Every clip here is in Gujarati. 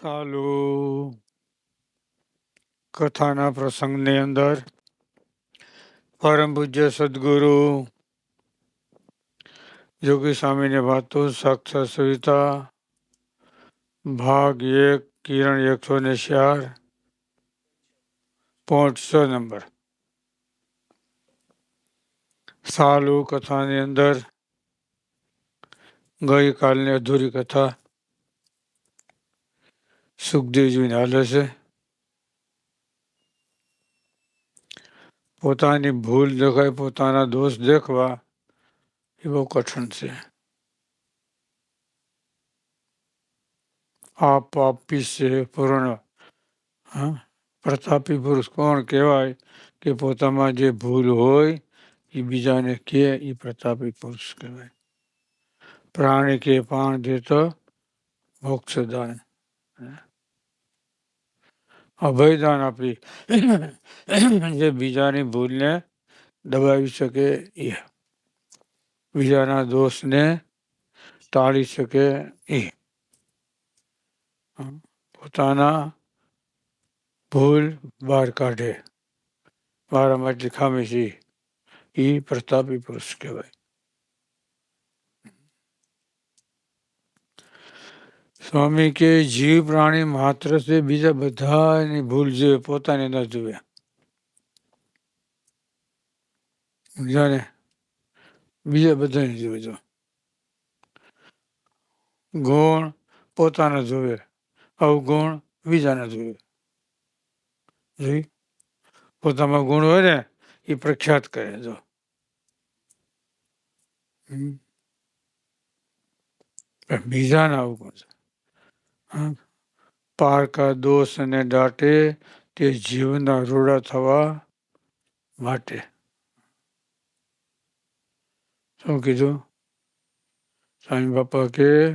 સાલું કથાના પ્રસંગની અંદર પરમ પૂજ્ય સદગુરુ યોગી સ્વામીની વાતો સાક્ષાત સવિતા, ભાગ એક, કિરણ એકસો ને ચાર છ નંબર. સાલુ કથાની અંદર ગઈકાલની અધૂરી કથા સુખદેવજીને હાલે છે. પોતાની ભૂલ દેખાય, પોતાના દોષ દેખવા એ બહુ કઠણ છે. આ પાપી છે પૂર્ણ. હા? પ્રતાપી પુરુષ કોણ કહેવાય કે પોતામાં જે ભૂલ હોય, એ બીજાને કહે એ પ્રતાપી પુરુષ કહેવાય. પ્રાણી કે પાણ દેતો મોક્ષદાન. અભયદાન આપી. જે બીજાની ભૂલને દબાવી શકે એ. બીજાના દોષને ટાળી શકે એ. પોતાના ભૂલ બહાર કાઢે. મારા માટે ખામી છે. એ પ્રતાપી પુરુષ કહેવાય. સ્વામી કે જીવ પ્રાણી માત્ર છે, બીજા બધાની ભૂલ જોઈએ પોતાની ન જુએ. સમજાને બીજા બધાને જોવે જો. ગુણ પોતાના જોવે અવગુણ બીજાના જોવે જોઈ પોતામાં ગુણ હોય ને, એ પ્રખ્યાત કરે જો. બીજાના અવગુણ છે. પારકા દોષ અને દાટે તે જીવના રૂડા થવા માટે. શું કીધું? સ્વામી બાપા કે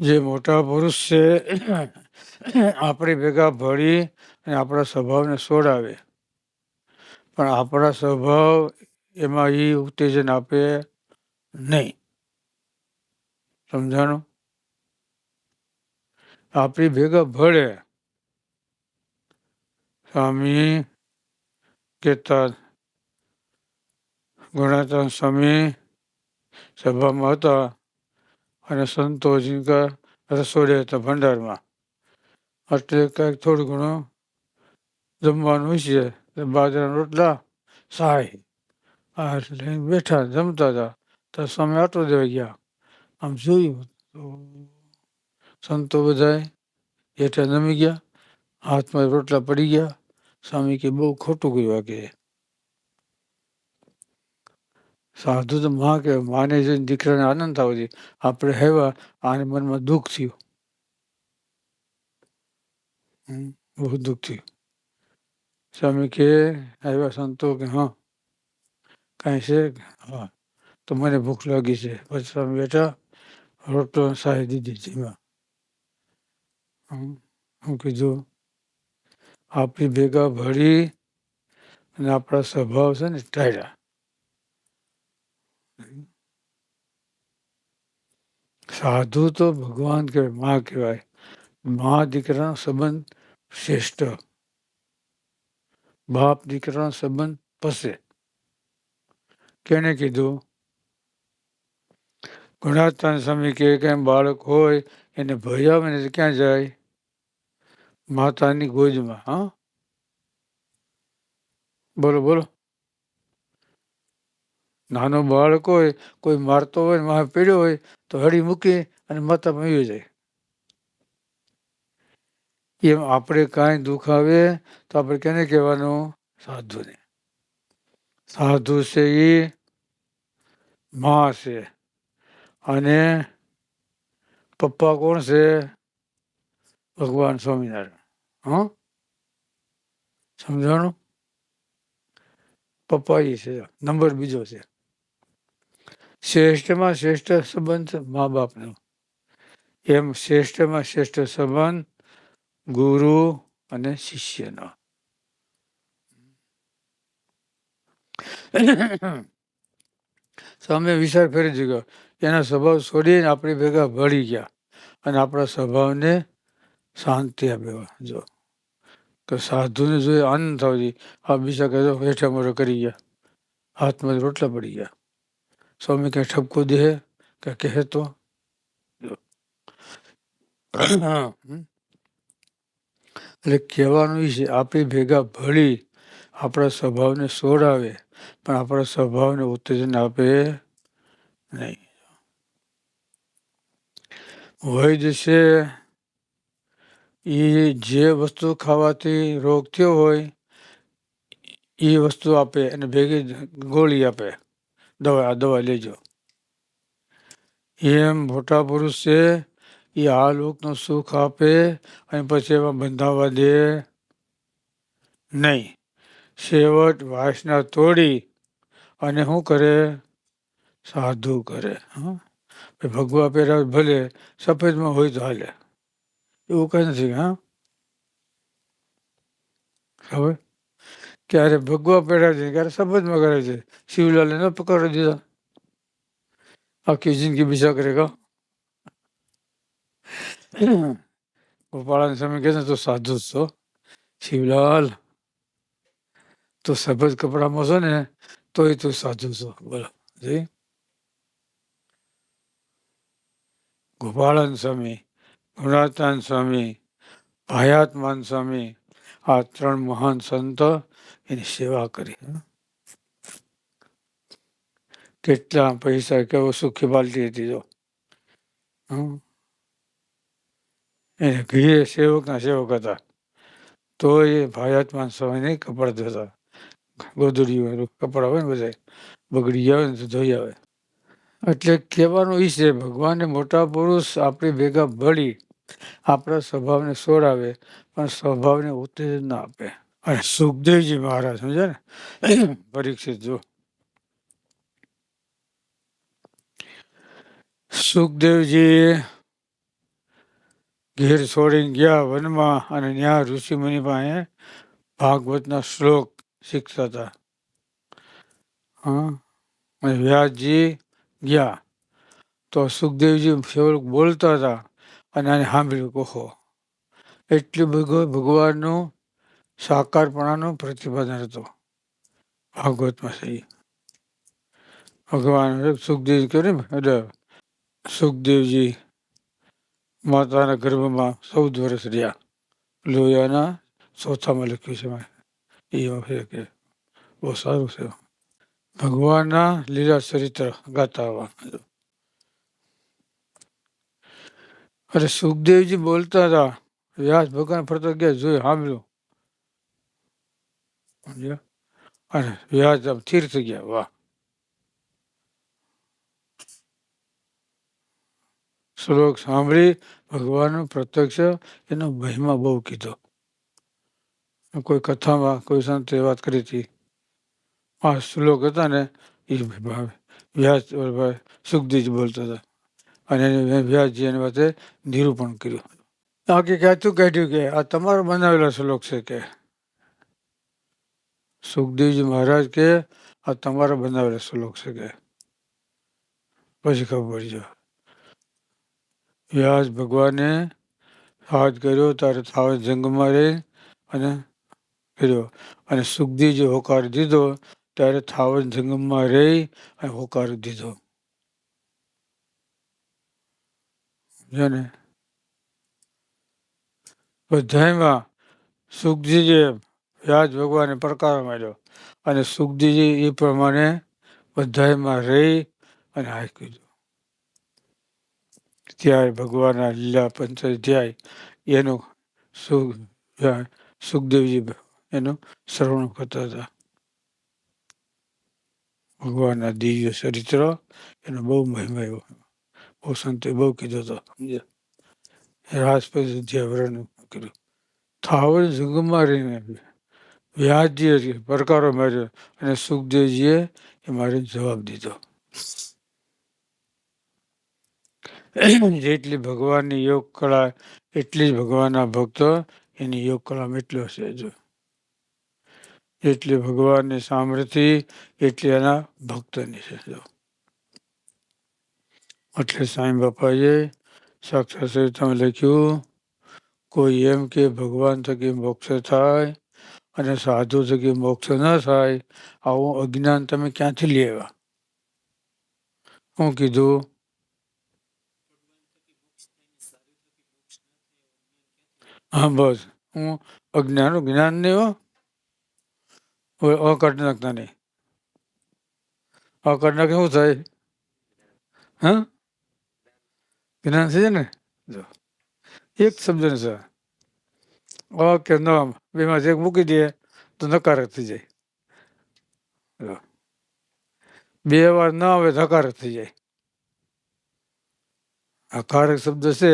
જે મોટા પુરુષ છે, આપણી ભેગા ભળી અને આપણા સ્વભાવને સોડાવે. પણ આપણા સ્વભાવ એમાં એ ઉત્તેજન આપે નહીં. સમજાણું? આપણી ભેગા ભળે. સ્વામી કહેતા, ગુણાતા સ્વામી સભામાં હતા અને સંતોષીકા રસોડે હતા ભંડારમાં. એટલે કંઈક થોડું ઘણું જમવાનું છે બાજરા રોટલા સાય આ એટલે બેઠા, જમતા હતા. તો સ્વામી આટો દેવા ગયા. આમ જોયું સંતો બધાએ હેઠા નમી ગયા, હાથમાં રોટલા પડી ગયા, સ્વામી કે બહુ ખોટું કર્યું કે. સાધુ તો માં કે, માને જોઈને દીકરાને આનંદ થવો જોઈએ આપણે હેવા, આને મનમાં દુઃખ થયું. બહુ દુઃખ થયું. સ્વામી કે, આવ્યા સંતો કે, હા, કાંઈ છે? હા, તો મને ભૂખ લાગી છે. પછી સ્વામી બેઠા, રોટલો સાહી દીધી જીમાં કીધું, આપણી ભેગા ભળી અને આપણા સ્વભાવ છે ને ટાળ્યા. સાધુ તો ભગવાન કહેવાય, માં કહેવાય. માં દીકરાનો સંબંધ શ્રેષ્ઠ. બાપ દીકરાનો સંબંધ પસે કેને કીધું? ગુણાતાન સ્વામી કે કેમ બાળક હોય એને આવે ને ક્યાં જાય? માતાની ગોદમાં, હા? બોલો બોલો. નાનો બાળક હોય, કોઈ મારતો હોય, ને વાહ પીડ્યો હોય, તો હળી મૂકી અને માતામાં આવી જાય. એમ આપણે કાંઈ દુઃખ આવે, તો આપણે કેને કહેવાનું? સાધુને. સાધુ છે એ માં છે. અને પપ્પા કોણ છે ભગવાન સ્વામિનારાયણ હા સમજાણું પપ્પા એ છે નંબર બીજો છે શ્રેષ્ઠમાં શ્રેષ્ઠ સંબંધ મા બાપનો એમ શ્રેષ્ઠમાં શ્રેષ્ઠ સંબંધ ગુરુ અને શિષ્યનો સામે વિચાર ફેરી ચૂક્યો એના સ્વભાવ છોડીને આપણી ભેગા ભળી ગયા અને આપણા સ્વભાવને શાંતિ આપે જો. કે સાધુને જોઈએ આનંદ થવો જોઈએ આ બીજા કહે હેઠા મોઢો કરી ગયા. હાથમાં રોટલા પડી ગયા. સ્વામી ક્યાં ઠપકો દે. કે કહે તો? એટલે કહેવાનું એ છે આપણી ભેગા ભળી આપણા સ્વભાવને સોડાવે, પણ આપણા સ્વભાવને ઉત્તેજન આપે નહીં. વૈદ્ય છે એ જે વસ્તુ ખાવાથી રોગ થયો હોય એ વસ્તુ આપે અને ભેગી ગોળી આપે. દવા દવા લેજો. એમ મોટા પુરુષ છે એ આ લોકનું સુખ આપે અને પછી એમાં બંધાવા દે નહીં. છેવટ વાસના તોડી અને શું કરે? સાધુ કરે, હા. ભગવા પહેરા ભલે, સફેદમાં હોય તો હાલે. એવું કઈ નથી, હા? હવે? ક્યારે ભગવા પહેરા છે ક્યારે સફેદમાં કરે છે? શિવલાલ ન પકડી દીધા. આખી જિંદગી બીજા કરે કા ગોપાળાને સમય કહે છે, તો સાધુ છો. શિવલાલ, તો સફેદ કપડામાં છો ને, તોય તું સાધુ છો. બોલો. જી? ગોપાળન સ્વામી ગુણાતાન સ્વામી, ભાયાત્માન સ્વામી, આ ત્રણ મહાન સંતો એની સેવા કરી. કેટલા પૈસા, કેવો સુખી બાલટી હતી જો. એને ઘીએ સેવકના સેવક હતા. તો એ ભાયાત્માન સ્વામીને કપડા ધોતા. ગોદડીઓ, કપડાં હોય ને બધા બગડી આવે ને તો ધોઈ આવે. એટલે કહેવાનું એ છે ભગવાનને મોટા પુરુષ આપણી ભેગા ભળી આપણા સ્વભાવને સોડાવે, પણ સ્વભાવને ઉત્તેજન ના આપે. અને સુખદેવજી મહારાજ સમજે ને? પરીક્ષિત જો સુખદેવજી ઘેર છોડીને ગયા વનમાં અને ત્યાં ઋષિ મુનિ પાસે ભાગવતના શ્લોક શીખતા હતા. હા? અને વ્યાસજી ગયા. તો સુખદેવજી સેવક બોલતા હતા અને આને સાંભળ્યું કહો એટલું ભગવાનનું સાકારપણાનું પ્રતિપાદન હતું. ભાગવતમાં છે ભગવાન સુખદેવ કર્યું એટલે સુખદેવજી માતાના ગર્ભમાં ચૌદ વર્ષ રહ્યા. લોહિયાના ચોથામાં લખ્યું છે એ બહુ સારું છે. ભગવાનના લીલા ચરિત્ર ગાતા અરે સુખદેવજી બોલતા હતા, વ્યાસ ભગવાન ફરતા ગયા જોઈ સાંભળ્યું. અને વ્યાસ આમ તીર્થ ગયા, વાહ. શ્લોક સાંભળી ભગવાનનો પ્રત્યક્ષ એનો મહિમા બહુ કીધો. કોઈ કથામાં કોઈ સંતે વાત કરી હતી આ શ્લોક હતા ને, એ વ્યાસ સુખદેવજી બોલતા હતા. અને વ્યાસજી એની વાતે નિરૂપણ કર્યું. આ કે ક્યાંતું કાઢ્યું કે? આ તમારો બનાવેલો શ્લોક છે કે? સુખદેવજી મહારાજ કે, આ તમારો બનાવેલો શ્લોક છે કે? પછી ખબર પડી જાવ વ્યાસ ભગવાને હાથ કર્યો, તારે થાવ જંગમાં રહી અને કર્યો અને સુખદેવજી હોકાર દીધો ત્યારે થાવર જંગમમાં રહી અને હોકાર દીધો. ને બધામાં સુખજીજીએ વ્યાજ ભગવાને પડકાર માર્યો અને સુખજીજી એ પ્રમાણે બધામાં રહી અને હાથ કીધું ત્યારે ભગવાનના લીલા પંચાધ્યાય એનું સુખ, સુખદેવજી એનું શ્રવણ કરતા હતા. ભગવાનના દિવ્ય ચરિત્ર એનો બહુ મહિમા એવો. બહુ સંતે બહુ કીધો હતો રાજપતિ અધ્યાય કર્યું. થાવર જંગમાં રહીને વ્યાસજીએ પડકારો માર્યો અને સુખદેવજીએ એ મારે જવાબ દીધો. જેટલી ભગવાનની યોગ કળા એટલી જ ભગવાનના ભક્તો એની યોગ કળામાં એટલો છે જો. એટલી ભગવાનની સામર્થિ એટલી એના ભક્તની છે એટલે સાંઈ બાપાએ સાક્ષાત તમે લખ્યું, કોઈ એમ કે ભગવાન થકી મોક્ષ થાય અને સાધુ થકી મોક્ષ ન થાય, આવું અજ્ઞાન તમે ક્યાંથી લેવા હું કીધું, હા, બસ. હું અજ્ઞાન જ્ઞાન નહીં અકટ નાખતા નહીં. અકટ નાખે શું થાય? હા? જ્ઞાન છે ને? જો. એક શબ્દ ને સર ઓકે ન બેમાં જે મૂકી દે તો નકારક થઈ જાય. જો. બે વાર ન આવે તો હકારક થઈ જાય. હકારક શબ્દ છે,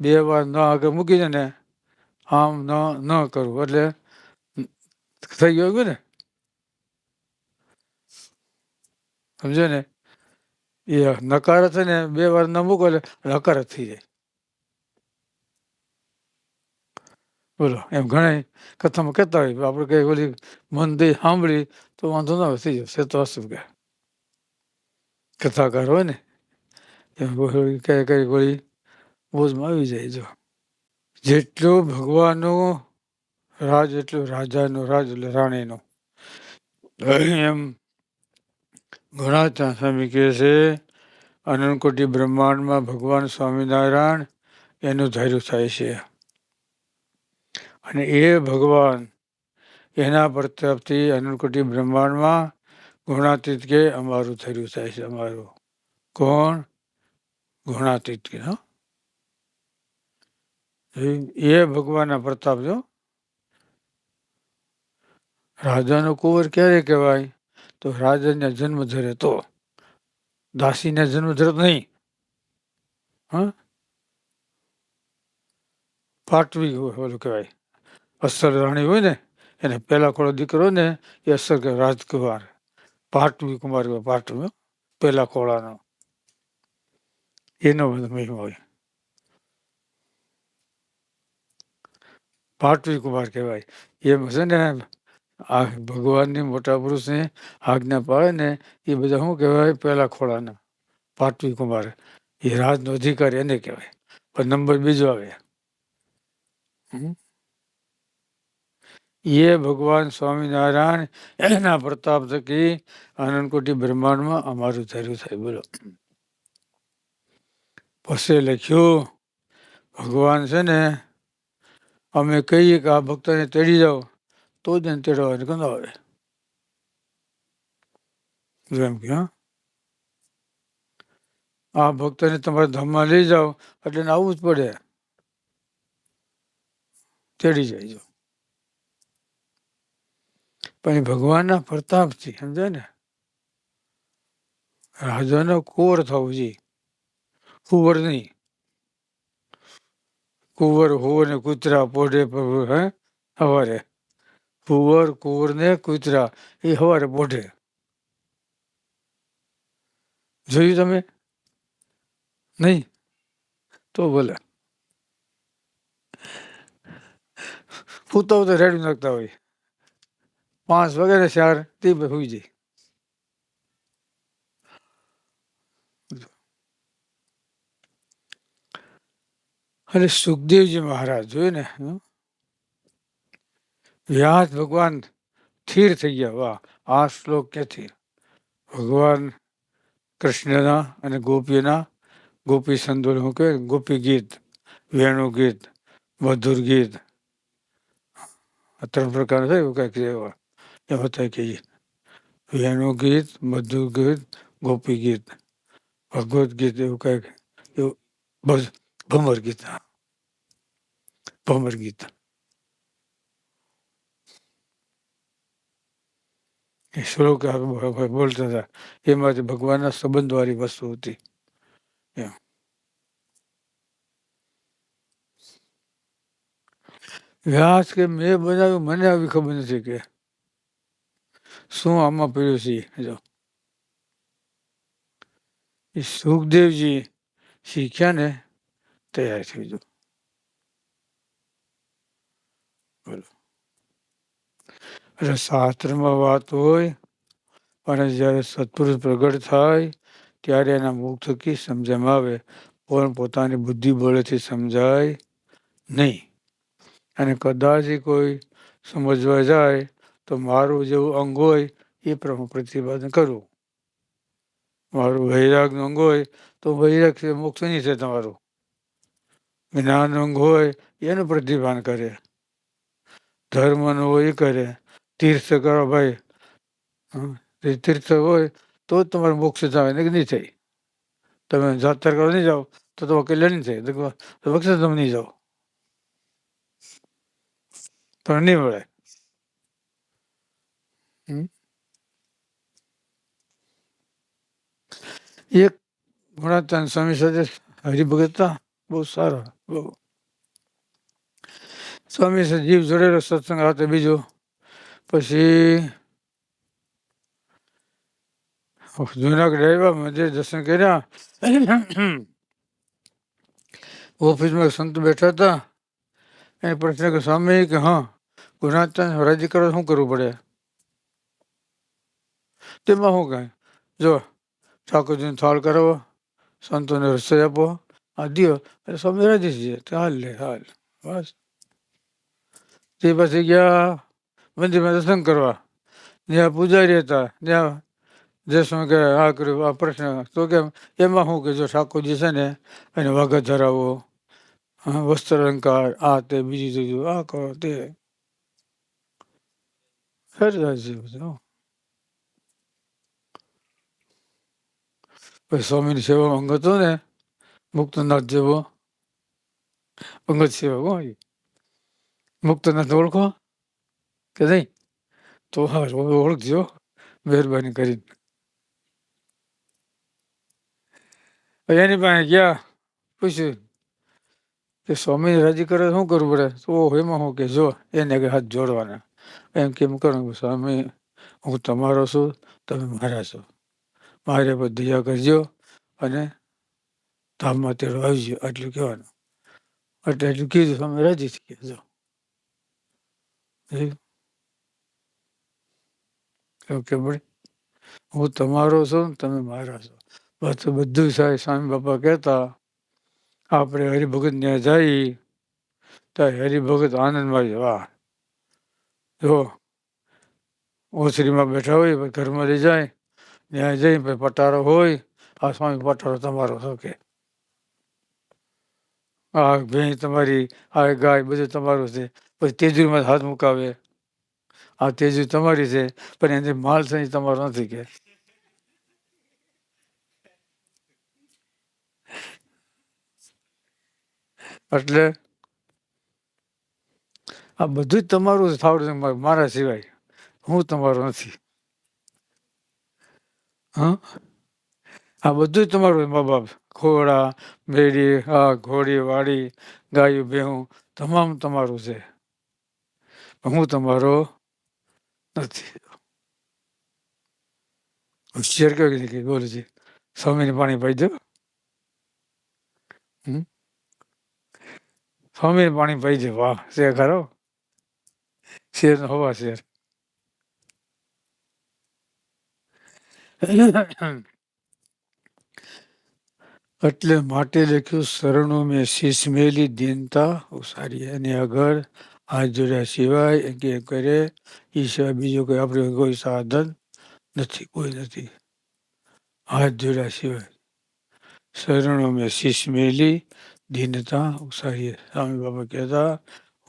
બે વાર ન આગળ મૂકી દે ને આમ ન ન કરવું એટલે થઈ ગયું ને? સમજે ને? એ નકાર છે ને, બે વાર ન મૂકો એટલે હકાર થઈ જાય. બોલો, એમ ઘણા કથામાં કહેતા હોય, આપણે કઈ ઓલી મન દઈ સાંભળી તો વાંધો ના થઈ જશે તો હશું કે કથાકાર હોય ને, એમ કઈ કઈ ગોળી બોજમાં આવી જાય, જો. જેટલું ભગવાનનો રાજ એટલું રાજાનો રાજ એટલે રાણીનો. એમ ઘણા ત્યાં સ્વામી કહે છે, અનંતકોટી બ્રહ્માંડમાં ભગવાન સ્વામિનારાયણ એનું ધાર્યું થાય છે. અને એ ભગવાન એના પ્રતાપથી અનંતકોટી બ્રહ્માંડમાં ગુણાતીત કે અમારું થયું થાય છે. અમારું કોણ? ગુણાતીત કે એ ભગવાનના પ્રતાપ જો. રાજાનો કુંવર ક્યારે કહેવાય? તો રાજાને જન્મ ધરે તો દાસીને જન્મ ધરે નહીં. હા? પાટવી ઓલું કહેવાય. અસર રાણી હોય ને, એને પહેલા ખોળો દીકરો ને એ અસર કે રાજકુમાર. પાટવી કુમાર પાટવી પહેલા ખોળાનો એનો બધો મહિમા હોય. પાટવી કુમાર કહેવાય. એમ છે ને આ ભગવાનની મોટા પુરુષને આજ્ઞા પાડે ને એ બધા શું કહેવાય? પહેલા ખોળાના, પાટવી કુમાર. એ રાજનો અધિકારી એને કહેવાય. પણ નંબર બીજો આવે. એ ભગવાન સ્વામિનારાયણ એના પ્રતાપ થકી આનંદકોટી બ્રહ્માંડમાં અમારું ધર્યું થાય. બોલો. પછી લખ્યું, ભગવાન છે ને, અમે કહીએ કે આ ભક્તને તેડી જાઓ. તો જ એને તેડવાની કંદ જેમ કે હા આ ભક્તને તમારા ધામમાં લઈ જાઓ એટલે આવવું જ પડે તેડી જાય પણ ભગવાનના પ્રતાપથી સમજાય ને રાજાનો કોર થવું જોઈએ કુંવર નહીં કુંવર હોવ ને કૂતરા પોઢે હે સવારે કુંવર કુંવર ને કૂતરા, એ સવારે પોઢે જોયું તમે? નહીં? તો બોલે પૂતો તો રેડી નાખતા હોય. પાંચ વગેરે ચાર, તે હોઈ જાય. અને સુખદેવજી મહારાજ, જોયું ને? વ્યાસ ભગવાન સ્થિર થઈ ગયા. વાહ, આ શ્લોક ક્યાંથી? ભગવાન કૃષ્ણના અને ગોપીના, ગોપી સંદોલ શું કહે? ગોપી ગીત, વેણુ ગીત, મધુર ગીત. આ ત્રણ પ્રકાર છે એવું કંઈક એવા એ હોતા કહીએ વેણુ ગીત, મધુર ગીત, ગોપી ગીત. ભગવદ્ ગીત એવું કંઈક, એવું ભમર ગીત. ભમર ગીત. એ શ્લોક બોલતા હતા. એમાંથી ભગવાનના સંબંધવાળી વસ્તુ હતી. એમ. વ્યાસ કે મેં બનાવ્યું, મને આવી ખબર નથી કે શું આમાં પીડ્યું છે. જો. એ સુખદેવજી શીખ્યા ને તૈયાર થઈ જો બોલો. એટલે શાસ્ત્રમાં વાત હોય અને જ્યારે સત્પુરુષ પ્રગટ થાય, ત્યારે એના મુખ થકી સમજવામાં આવે. પણ પોતાની બુદ્ધિ બળેથી સમજાય નહીં. અને કદાચ કોઈ સમજવા જાય, તો મારું જેવું અંગ હોય, એ પ્રમાણે પ્રતિપાદન કરવું મારું વૈરાગનું અંગ હોય, તો વૈરાગ છે મોક્ષ નહીં છે તમારું. જ્ઞાન અંગ હોય, એનું પ્રતિપાદન કરે. ધર્મનું હોય એ કરે. તીર્થ કરો ભાઈ. હમ, તીર્થ હોય તો જ તમારે મોક્ષ થાય ને નહીં થાય. તમે જાતર કરવા નહીં જાઓ તો તમારે કલ્યાણ નહીં થાય. તો મોક્ષ તમે નહીં જાઓ. પણ નહીં મળે. એક ગુણાતાન સ્વામી સાથે હરિભગત હતા. બહુ સારા. બહુ. સ્વામી જીવ જોડેલો સત્સંગ હાથે બીજો. પછી જુનાગઢ આવ્યા, મંદિર દર્શન કર્યા. ઓફિસમાં એક સંત બેઠા હતા. એને પ્રશ્ન કે સ્વામી, કે હા ગુણાતાન હરાજી કરો તો શું કરવું પડે? તેમાં શું કહે? જો, ઠાકોરજીને થાળ કરાવો, સંતોને રસોઈ આપો, આ દિયો. એટલે સ્વામી રાજી છે. તો હાલ લે, હાલ. બસ. તે પછી ગયા. મંદિરમાં દર્શન કરવા. ત્યાં પૂજારી હતા. ત્યાં દેશમાં કે આ કર્યું, આ પ્રશ્ન. તો કે એમાં શું કે જો ઠાકોરજી છે ને, એને વાઘા ધરાવો વસ્ત્ર અલંકાર, આ તે, બીજું ત્રીજું આ કરો, તે. પછી સ્વામીની સેવા અંગ હતો ને, મુક્તનાથ જેવો. અંગત સેવા કોણ મુક્તનાથ ઓળખો. કે નહીં? તો હા ઓળખજો. મહેરબાની કરીને. પછી એની પાસે ગયા, પૂછ્યું કે સ્વામી રાજી કરે તો શું કરવું પડે? તો એમાં શું કે, જો, એને આગળ હાથ જોડવાના. એમ કેમ કે સ્વામી, હું તમારો છું, તમે મારા છો. મારે પર દયા કરજો અને ધામમાં તેડો આવજો, આટલું કહેવાનું. એટલે એટલું કીધું, સ્વામી, રાજી થઈ ગયા, જો. જોયું? એવું કે પડે હું તમારો છું તમે મારા છો. બસ તો બધું સાહેબ સ્વામી બાપા કહેતા આપણે હરિભગત ત્યાં જઈ ત્યાં હરિભગત આનંદમાં જ જો, ઓસરીમાં બેઠા હોય, પછી ઘરમાં લઈ જાય ત્યાં જઈ, પછી પટારો હોય, આ સ્વામી પટારો તમારો છો કે. આ ભેંસ તમારી, આ ગાય બધું તમારું છે. પછી તેજુરીમાં હાથ મુકાવે. આ તેજી તમારી છે, પણ એની માલ છે તમારો નથી કે. એટલે આ બધું જ તમારું જ થાવડું છે, મારા સિવાય હું તમારો નથી. હા? આ બધું જ તમારું મા બાપ. ઘોડા, મેળી આ ઘોડી વાડી, ગાયું, ભેહું, તમામ તમારું છે. હું તમારો નથી હોશિયાર કેવી રીતે બોલે છે સ્વામીને પાણી પાઈ દો સ્વામીને પાણી પાઈ દે વાહ છે ખરો શેર હોવા શેર એટલે માટે લખ્યું શરણો મેં શીશ મેલી દીનતા ઉસારી એની આગળ હાથ જોડ્યા સિવાય કે કરે એ સિવાય બીજું કોઈ આપણે કોઈ સાધન નથી, કોઈ નથી. હાથ જોડ્યા સિવાય. શરણો મેં શીશ મેલી, દીનતા ઉસારીએ સ્વામી બાબા કહેતા,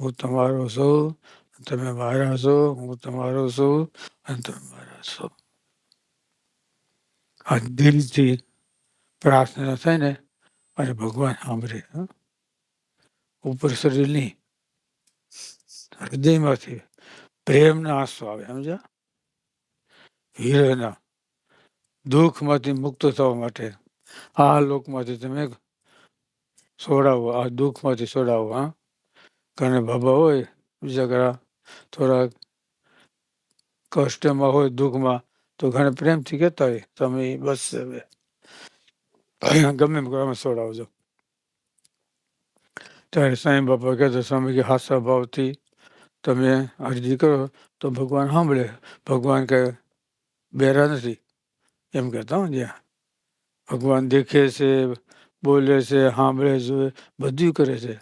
હું તમારો છું, તમે મારા છો, હું તમારો છું, અને તમે મારા છો. આ દિલથી પ્રાર્થના થાય ને, અને ભગવાન સાંભળે ઉપર શરીર નહીં હૃદયમાંથી પ્રેમના આંસુ આવે, સમજ્યા? હીરાના દુઃખમાંથી મુક્ત થવા માટે આ લોકમાંથી તમે છોડાવો, આ દુઃખમાંથી છોડાવો, હા? ઘણા બાબા હોય, બીજા ઘણા થોડા કષ્ટમાં હોય, દુઃખમાં, તો ઘણા પ્રેમથી કહેતા હોય, તમે બસ હવે ગમે એમ અમે છોડાવજો. ત્યારે સાંઈ બાપા કહેતો સ્વામી કે હાસા ભાવથી તમે અરજી કરો તો ભગવાન સાંભળે. ભગવાન કહે બેરા નથી. એમ કહેતા હું જ્યાં. ભગવાન દેખે છે, બોલે છે, સાંભળે છે, બધું કરે છે.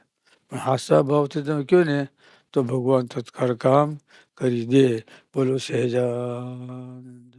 પણ હાસા ભાવથી તમે કહો ને, તો ભગવાન તત્કાળ કામ કરી દે. બોલો, સહેજાનંદ.